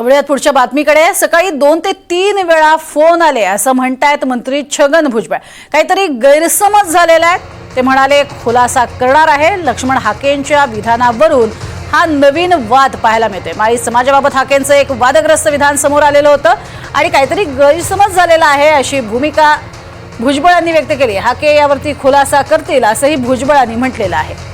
वळूयात पुढच्या बातमीकडे. सकाळी दोन ते तीन वेळा फोन आले असं म्हणतायत मंत्री छगन भुजबळ. काहीतरी गैरसमज झालेला आहे. ते म्हणाले खुलासा करणार आहे. लक्ष्मण हाकेंच्या विधानावरून हा नवीन वाद पाहायला मिळतोय. माळी समाजाबाबत हाकेंचं एक वादग्रस्त विधान समोर आलेलं होतं. आणि काहीतरी गैरसमज झालेला आहे अशी भूमिका भुजबळांनी व्यक्त केली. हाके यावरती खुलासा करतील असंही भुजबळांनी म्हटलेलं आहे.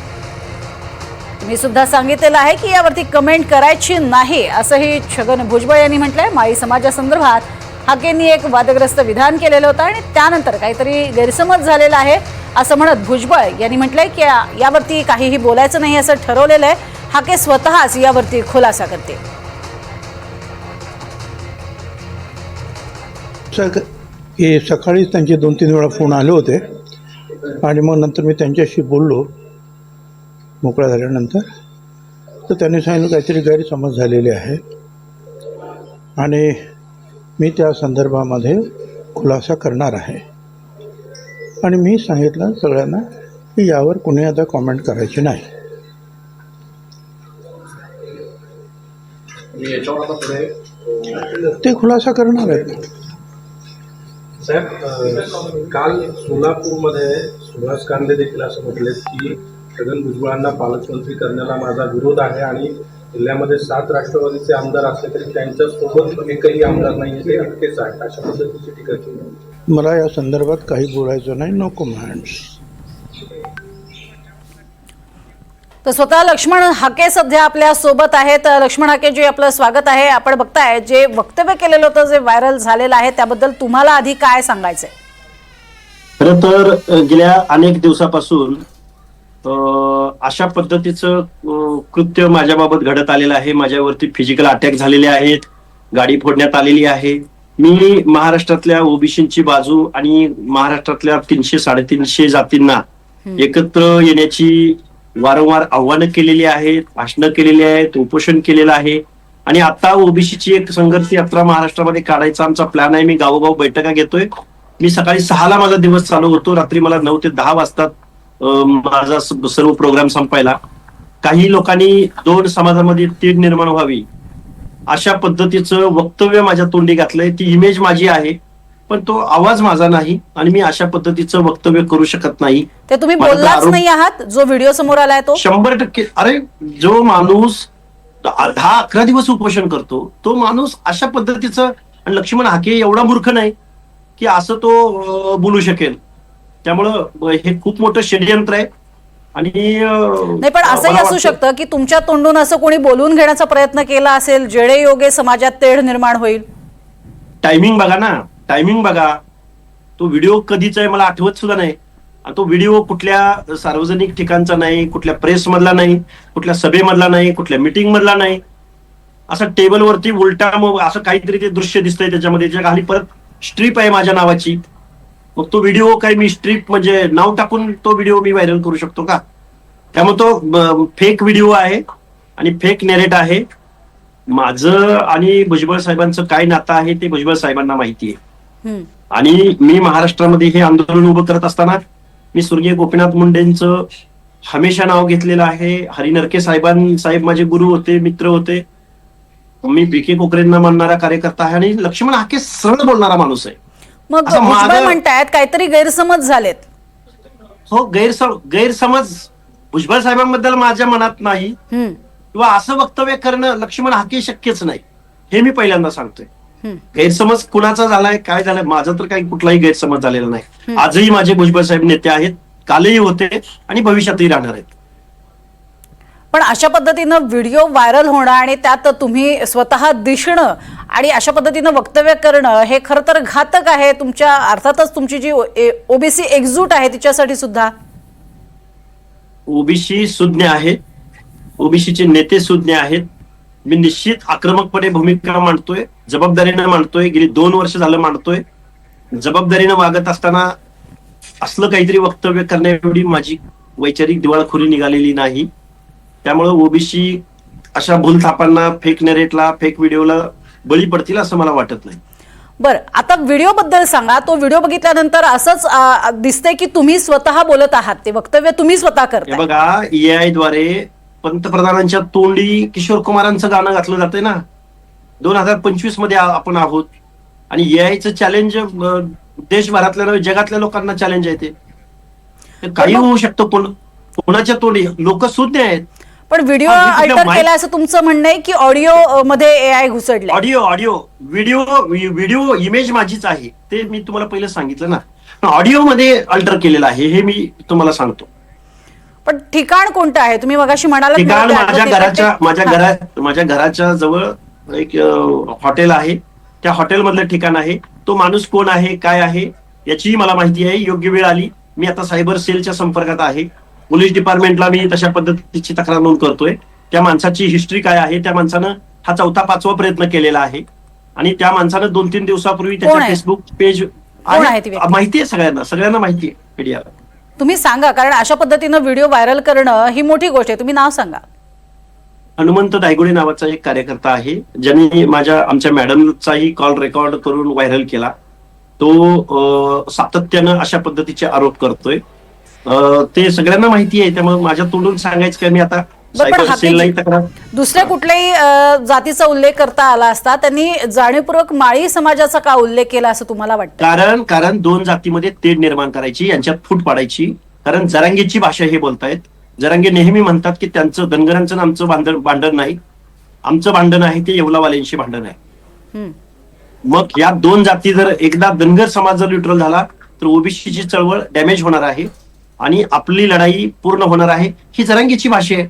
मी सुद्धा सांगितलेलं आहे की यावरती कमेंट करायची नाही असंही छगन भुजबळ यांनी म्हटलंय. माई समाजासंदर्भात हाकेंनी एक वादग्रस्त विधान केलेलं होतं आणि त्यानंतर काहीतरी गैरसमज झालेला आहे असं म्हणत भुजबळ यांनी म्हटलंय की यावरती काहीही बोलायचं नाही असं ठरवलेलं आहे. हाके स्वतःच यावरती खुलासा करते. हे सकाळीच त्यांचे दोन तीन वेळा फोन आले होते. आणि मग नंतर मी त्यांच्याशी बोललो. मोकळा झाल्यानंतर तर त्यांनी सांगितलं काहीतरी गैरसमज झालेले आहे आणि मी त्या संदर्भामध्ये खुलासा करणार आहे. आणि मी सांगितलं सगळ्यांना की यावर कुणी आता कॉमेंट करायची नाही. ते खुलासा करणार आहेत. साहेब काल सोलापूरमध्ये सुभाष कांदे देखील असं म्हटले की छगन भुजबळांना पालकमंत्री करण्याला माझा विरोध आहे आणि जिल्ह्यामध्ये सात राष्ट्रवादीचे आमदार असले तरी त्यांच्यासोबत एकही आमदार नाही ते अटकेच आहेत. अशा पद्धतीची टीका केली मला या संदर्भात काही बोलायचं नाही नो कमेंट्स तर स्वतः लक्ष्मण हाके सध्या आपल्यासोबत आहेत. लक्ष्मण हाके जे आपलं स्वागत आहे. आपण बघताय जे वक्तव्य केलेलं होतं जे व्हायरल झालेलं आहे त्याबद्दल तुम्हाला आधी काय सांगायचंय? खर तर गेल्या अनेक दिवसापासून अशा पद्धतीचं कृत्य माझ्याबाबत घडत आलेलं आहे. माझ्यावरती फिजिकल अटॅक झालेले आहेत. गाडी फोडण्यात आलेली आहे. मी महाराष्ट्रातल्या ओबीसीची बाजू आणि महाराष्ट्रातल्या तीनशे साडेतीनशे जातींना एकत्र येण्याची वारंवार आव्हानं केलेली आहेत भाषणं केलेली आहेत उपोषण केलेलं आहे. आणि आता ओबीसीची एक संघर्ष यात्रा महाराष्ट्रामध्ये काढायचा आमचा प्लॅन आहे. मी गावोगाव बैठका घेतोय. मी सकाळी सहाला माझा दिवस चालू होतो. रात्री मला नऊ ते दहा वाजतात. माझा सर्व प्रोग्राम संपायला. काही लोकांनी दोन समाजामध्ये तीड निर्माण व्हावी अशा पद्धतीचं वक्तव्य माझ्या तोंडी घातलंय. ती इमेज माझी आहे पण तो आवाज माझा नाही आणि मी अशा पद्धतीचं वक्तव्य करू शकत नाही. ते तुम्ही बोललाच नाही आहात जो व्हिडिओ समोर आलाय तो? शंभर टक्के. अरे जो माणूस दहा अकरा दिवस उपोषण करतो तो माणूस अशा पद्धतीचं आणि लक्ष्मण हाके एवढा मूर्ख नाही की असं तो बोलू शकेल. त्यामुळं हे खूप मोठं षडयंत्र आहे. आणि नाही पण असंही असू शकतं की तुमच्या तोंडून असं कोणी बोलून घेण्याचा प्रयत्न केला असेल जेडे योगे समाजात तेढ निर्माण होईल. टायमिंग बघा ना. टायमिंग बघा. तो व्हिडिओ कधीचा आहे मला आठवत सुद्धा नाही. आणि तो व्हिडिओ कुठल्या सार्वजनिक ठिकाणचा नाही कुठल्या प्रेस मधला नाही कुठल्या सभेमधला नाही कुठल्या मीटिंग मधला नाही. असं टेबलवरती उलटा मग असं काहीतरी ते दृश्य दिसतंय त्याच्यामध्ये. त्याच्याखाली परत स्ट्रीप आहे माझ्या नावाची. मग तो व्हिडिओ काही मी स्ट्रीप म्हणजे नाव टाकून तो व्हिडिओ मी व्हायरल करू शकतो का? त्यामुळे तो फेक व्हिडिओ आहे आणि फेक नेरेट आहे. माझं आणि भुजबळ साहेबांचं काय नातं आहे ते भुजबळ साहेबांना माहिती आहे. आणि मी महाराष्ट्रामध्ये हे आंदोलन उभं करत असताना मी स्वर्गीय गोपीनाथ मुंडेंचं हमेशा नाव घेतलेलं आहे. हरिनरके साहेबां साहेब माझे गुरु होते मित्र होते. मी बी के कोकरेंना मानणारा कार्यकर्ता आहे आणि लक्ष्मण हाके सरळ बोलणारा माणूस आहे. मग असं भुजबळ म्हणतायत काहीतरी गैरसमज झालेत. हो गैरसम गैरसमज भुजबळ साहेबांबद्दल माझ्या मनात नाही. हम्म, किंवा असं वक्तव्य करणं लक्ष्मण हाके शक्यच नाही. हे मी पहिल्यांदा सांगतोय. हम्म. गैरसमज कुणाचा झालाय काय झालाय माझा तर काही कुठलाही गैरसमज झालेला नाही. आजही माझे भुजबळ साहेब नेते आहेत. कालही होते आणि भविष्यातही राहणार आहेत. पण अशा पद्धतीनं व्हिडिओ व्हायरल होणं आणि त्यात तुम्ही स्वतः दिसणं आणि अशा पद्धतीनं वक्तव्य करणं हे खरं तर घातक आहे. तुमच्या अर्थातच तुमची जी ओबीसी एकजूट आहे तिच्यासाठी सुद्धा. ओबीसी सुज्ञ आहेत. ओबीसीचे नेते सुज्ञ आहेत. मी निश्चित आक्रमकपणे भूमिका मांडतोय जबाबदारीनं मांडतोय. गेली दोन वर्ष झालं मांडतोय. जबाबदारीनं वागत असताना असलं काहीतरी वक्तव्य करण्या एवढी माझी वैचारिक दिवाळखोरी निघालेली नाही. त्यामुळे ओबीसी अशा भूलथापांना फेक नेरेटला फेक व्हिडिओला बळी पडतील असं मला वाटत नाही. बरं आता व्हिडिओ बद्दल सांगा. तो व्हिडिओ बघितल्यानंतर असंच दिसतंय की तुम्ही स्वतः बोलत आहात. ते वक्तव्य तुम्ही स्वतः करताय. बघा एआयद्वारे पंतप्रधानांच्या तोंडी किशोर कुमारांचं गाणं घातलं जातंय ना? दोन हजार पंचवीसमध्ये आपण आहोत. आणि एआयचं चॅलेंज देशभरातल्या जगातल्या लोकांना चॅलेंज आहे ते. काही होऊ शकतं कोण कोणाच्या तोंडी? लोक सुज्ञ आहेत. पण व्हिडिओ अल्टर केला असं तुमचं म्हणणं आहे की ऑडिओ मध्ये AI घुसडलंय? Audio audio video video image माझीच आहे. ते मी तुम्हाला पहिलं सांगितलं ना. ऑडिओ मध्ये अल्टर केलेलं आहे हे मी तुम्हाला सांगतो. पण ठिकाण कोणतं आहे? तुम्ही मगाशी म्हणालात ठिकाण माझ्या घराच्या माझ्या. घरा माझ्या घराच्या जवळ एक हॉटेल आहे. त्या हॉटेलमधलं ठिकाण आहे. तो माणूस कोण आहे काय आहे याचीही मला माहिती आहे. योग्य वेळ आली. मी आता सायबर सेलच्या संपर्कात आहे. पोलीस डिपार्टमेंटला मी तशा पद्धतीची तक्रार नोंद करतोय. त्या माणसाची हिस्ट्री काय आहे त्या माणसानं हा चौथा पाचवा प्रयत्न केलेला आहे. आणि त्या माणसानं दोन तीन दिवसापूर्वी त्याच्या? Facebook page? माहिती आहे सगळ्यांना सगळ्यांना माहिती आहे मीडियाला तुम्ही सांगा कारण अशा पद्धतीनं व्हिडिओ व्हायरल करणं ही मोठी गोष्ट आहे. तुम्ही नाव सांगा. हनुमंत दायगुडे नावाचा एक कार्यकर्ता आहे. ज्यांनी माझ्या आमच्या मॅडमचाही कॉल रेकॉर्ड करून व्हायरल केला. तो सातत्यानं अशा पद्धतीचे आरोप करतोय. ते सगळ्यांना माहिती आहे त्यामुळे माझ्या तोंडून सांगायचं काय मी आता दुसऱ्या कुठल्याही जातीचा उल्लेख करता आला असता त्यांनी जाणीवपूर्वक माळी समाजाचा का उल्लेख केला असं तुम्हाला वाटतं? कारण कारण दोन जातीमध्ये तेढ निर्माण करायची यांच्यात फूट पाडायची. कारण जरांगेची भाषा हे बोलतायत. जरांगे नेहमी म्हणतात की त्यांचं धनगरांचं आमचं भांडण भांडण नाही. आमचं भांडण आहे ते येवलावाल्यांशी भांडण आहे. मग या दोन जाती जर एकदा धनगर समाज जर न्यूट्रल झाला तर ओबीसीची चळवळ डॅमेज होणार आहे. आणि आपली लढाई पूर्ण होणार आहे. ही जरांगीची भाषा आहे.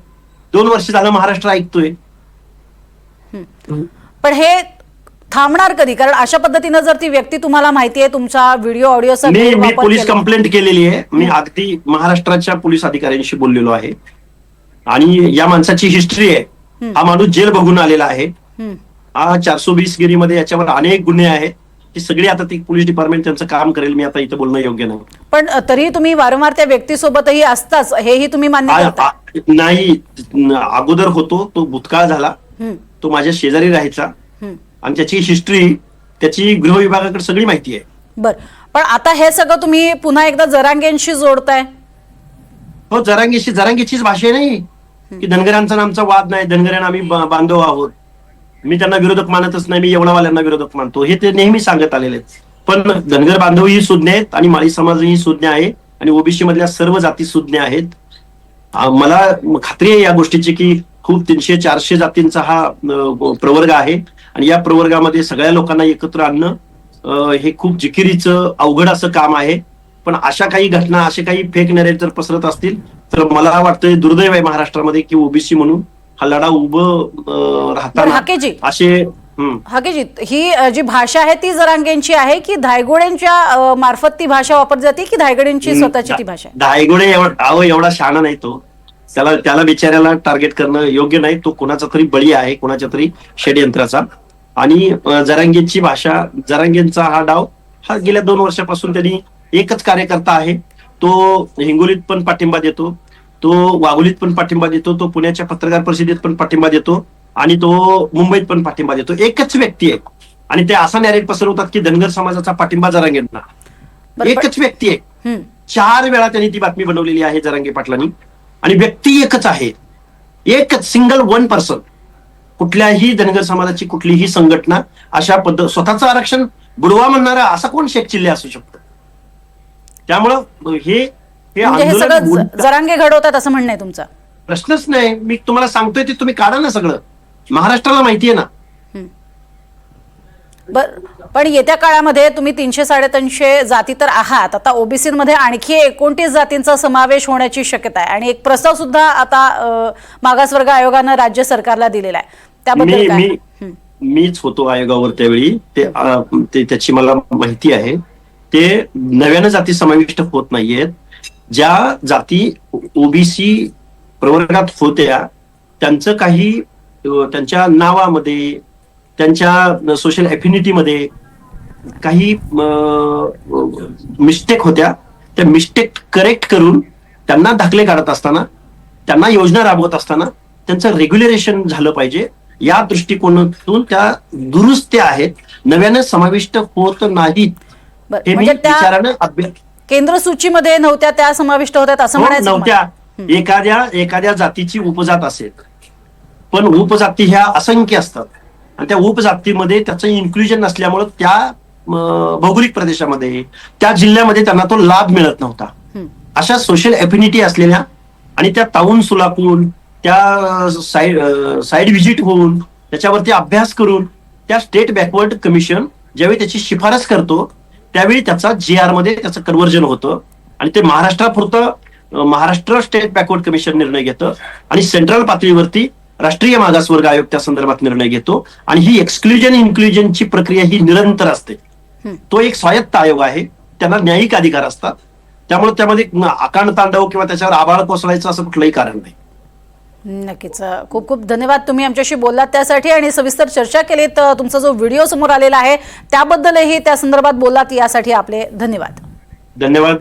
दोन वर्ष झालं महाराष्ट्र ऐकतोय. पण हे थांबणार कधी? कारण अशा पद्धतीनं जर ती व्यक्ती तुम्हाला माहिती आहे तुमचा व्हिडिओ ऑडिओचा मी मी पोलीस. कंप्लेंट केलेली आहे. मी अगदी महाराष्ट्राच्या पोलीस अधिकाऱ्यांशी बोललेलो आहे. आणि या माणसाची हिस्ट्री आहे. हा माणूस जेल बघून आलेला आहे. हा चारशे वीस गिरीमध्ये याच्यावर अनेक गुन्हे आहेत. ती सगळी आता ती पोलीस डिपार्टमेंट त्यांचं काम करेल मी आता इथं बोलणं योग्य नाही. पण अ, तरी तुम्ही वारंवार त्या व्यक्तीसोबतही असताच हेही तुम्ही मान्य आ- करता आ- नाही अगोदर होतो तो भूतकाळ झाला. तो माझ्या शेजारी राहायचा. आणि त्याची हिस्ट्री त्याची गृह विभागाकडे सगळी माहिती आहे. बर. पण आता हे सगळं तुम्ही पुन्हा एकदा जरांगेंशी जोडताय? हो जरांगीशी जरांगीचीच भाषा नाही की धनगरांचा आणि आमचा वाद नाही धनगरांना आम्ही बा- बांधव आहोत. मी त्यांना विरोधक मानतच नाही मी येवणावाल्यांना विरोधक मानतो. हे ते नेहमी सांगत आलेले आहेत. पण धनगर बांधव ही सुज्ञ आहेत आणि माळी समाज ही सुज्ञ आहे आणि ओबीसी मधल्या सर्व जाती सुज्ञ आहेत. मला खात्री आहे या गोष्टीची की खूप तीनशे चारशे जातींचा हा प्रवर्ग आहे आणि या प्रवर्गामध्ये सगळ्या लोकांना एकत्र आणणं हे खूप जिकिरीचं अवघड असं काम आहे. पण अशा काही घटना असे काही फेक नरेट जर पसरत असतील तर मला वाटतं दुर्दैव आहे महाराष्ट्रामध्ये की ओबीसी म्हणून हा लढा उभं राहताना हाकेजी. असे. हाकेजी ही जी भाषा आहे ती जरांगेंची आहे की धायगोड्यांच्या अ, मार्फत ती भाषा वापरली जाते की धायगोड्यांची स्वतःची ती भाषा धायगुडे एवढा अहो एवढा शहाणा नाही तो. त्याला त्याला बिचाऱ्याला टार्गेट करणं योग्य नाही. तो कोणाचा तरी बळी आहे कोणाच्या तरी षडयंत्राचा. आणि जरांगेंची भाषा जरांगेंचा हा डाव हा गेल्या दोन वर्षापासून त्यांनी एकच कार्यकर्ता आहे. तो हिंगोलीत पण पाठिंबा देतो. तो वाघोलीत पण पाठिंबा देतो तो पुण्याच्या पत्रकार परिषदेत पण पाठिंबा देतो आणि तो मुंबईत पण पाठिंबा देतो. एकच व्यक्ती आहे. आणि ते असा नॅरेट पसरवतात की धनगर समाजाचा पाठिंबा जरांगेंना बरं, एकच व्यक्ती आहे. चार वेळा त्यांनी ती बातमी बनवलेली आहे जरांगे पाटलांनी. आणि व्यक्ती एकच आहे. एकच सिंगल वन पर्सन कुठल्याही धनगर समाजाची कुठलीही संघटना अशा पद्धत स्वतःचं आरक्षण बुडवा म्हणणारा असा कोण शेख चिल्ले असू शकतो? त्यामुळं हे म्हणजे हे सगळं जरांगे घडवतात असं म्हणणं आहे तुमचं. प्रश्नच नाही. मी तुम्हाला सांगतोय ते तुम्ही काढा ना सगळं. महाराष्ट्राला माहिती आहे ना. बर पण येत्या काळामध्ये तुम्ही तीनशे साडेतीनशे जाती तर आहात. आता ओबीसीमध्ये आणखी एकोणतीस जातींचा समावेश होण्याची शक्यता आहे. आणि एक प्रस्ताव सुद्धा आता मागासवर्ग आयोगानं राज्य सरकारला दिलेला आहे. त्याबद्दल मी काय? मी. मीच होतो आयोगावर त्यावेळी. ते त्याची मला माहिती आहे. ते नव्यानं जाती समाविष्ट होत नाहीयेत. ज्या जाती ओबीसी प्रवर्गात होत्या त्यांचं काही त्यांच्या नावामध्ये त्यांच्या सोशलमध्ये काही मिस्टेक होत्या. त्या मिस्टेक करेक्ट करून त्यांना दाखले काढत असताना त्यांना योजना राबवत असताना त्यांचं रेग्युलेशन झालं पाहिजे. या दृष्टिकोनातून त्या दुरुस्त्या आहेत. नव्यानं समाविष्ट होत नाहीत. हे मी म्हणजे विचारानं अभ्यास केंद्र सूचीमध्ये नव्हत्या त्या समाविष्ट होत्यात असं हो, म्हणायचं नव्हत्या? एखाद्या एखाद्या जातीची उपजात असेल. पण उपजाती ह्या असंख्य असतात. आणि त्या उपजातीमध्ये त्याचं इन्क्लुजन नसल्यामुळं त्या भौगोलिक प्रदेशामध्ये त्या जिल्ह्यामध्ये त्यांना तो लाभ मिळत नव्हता. अशा सोशल एफिनिटी असलेल्या आणि त्या ताऊन सुलाकून त्या साईड साईड व्हिजिट होऊन त्याच्यावरती अभ्यास करून त्या स्टेट बॅकवर्ड कमिशन ज्यावेळी त्याची शिफारस करतो त्यावेळी त्याचा जी आरमध्ये त्याचं कन्व्हर्जन होतं आणि ते महाराष्ट्रापुरतं महाराष्ट्र स्टेट बॅकवर्ड कमिशन निर्णय घेतं आणि सेंट्रल पातळीवरती राष्ट्रीय मागासवर्ग आयोग त्या संदर्भात निर्णय घेतो आणि ही एक्सक्लुजन इन्क्लुजनची प्रक्रिया ही निरंतर असते. तो एक स्वायत्त आयोग आहे त्यांना न्यायिक अधिकार असतात. त्यामुळे त्यामध्ये आकांड तांडव किंवा त्याच्यावर आभाळ कोसळायचं असं कुठलंही कारण नाही. नक्कीच. खूप खूप धन्यवाद तुम्ही आमच्याशी बोललात त्यासाठी आणि सविस्तर चर्चा केलीत. तर तुमचा जो व्हिडिओ समोर आलेला आहे त्याबद्दलही त्या संदर्भात बोललात यासाठी आपले धन्यवाद. धन्यवाद.